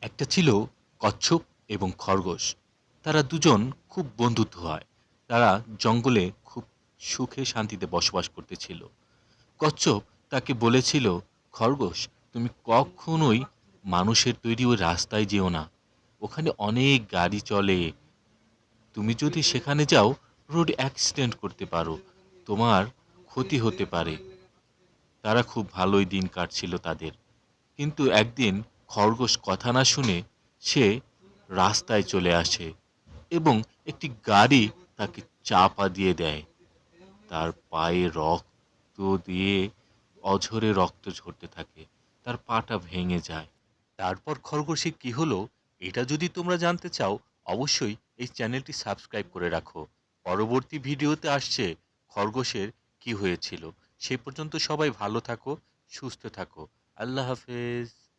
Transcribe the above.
একটা ছিল কচ্ছপ এবং খরগোশ। তারা দুজন খুব বন্ধুত্ব হয়। তারা জঙ্গলে খুব সুখে শান্তিতে বসবাস করতেছিল। কচ্ছপ তাকে বলেছিল, খরগোশ, তুমি কখনোই মানুষের তৈরি ওই রাস্তায় যেও না। ওখানে অনেক গাড়ি চলে। তুমি যদি সেখানে যাও, রোড অ্যাক্সিডেন্ট করতে পারো। তোমার ক্ষতি হতে পারে। তারা খুব ভালোই দিন কাটছিল তাদের। কিন্তু একদিন খরগোশ কথা না শুনে সে রাস্তায় চলে আসে এবং একটি গাড়ি তাকে চাপা দিয়ে দেয়। তার পায়ে রক্ত দিয়ে অঝরে রক্ত ঝরতে থাকে। তার পাটা ভেঙে যায়। তারপর খরগোশের কি হলো এটা যদি তোমরা জানতে চাও, অবশ্যই এই চ্যানেলটি সাবস্ক্রাইব করে রাখো। পরবর্তী ভিডিওতে আসছে খরগোশের কি হয়েছিল। সে পর্যন্ত সবাই ভালো থাকো, সুস্থ থাকো। আল্লাহ হাফেজ।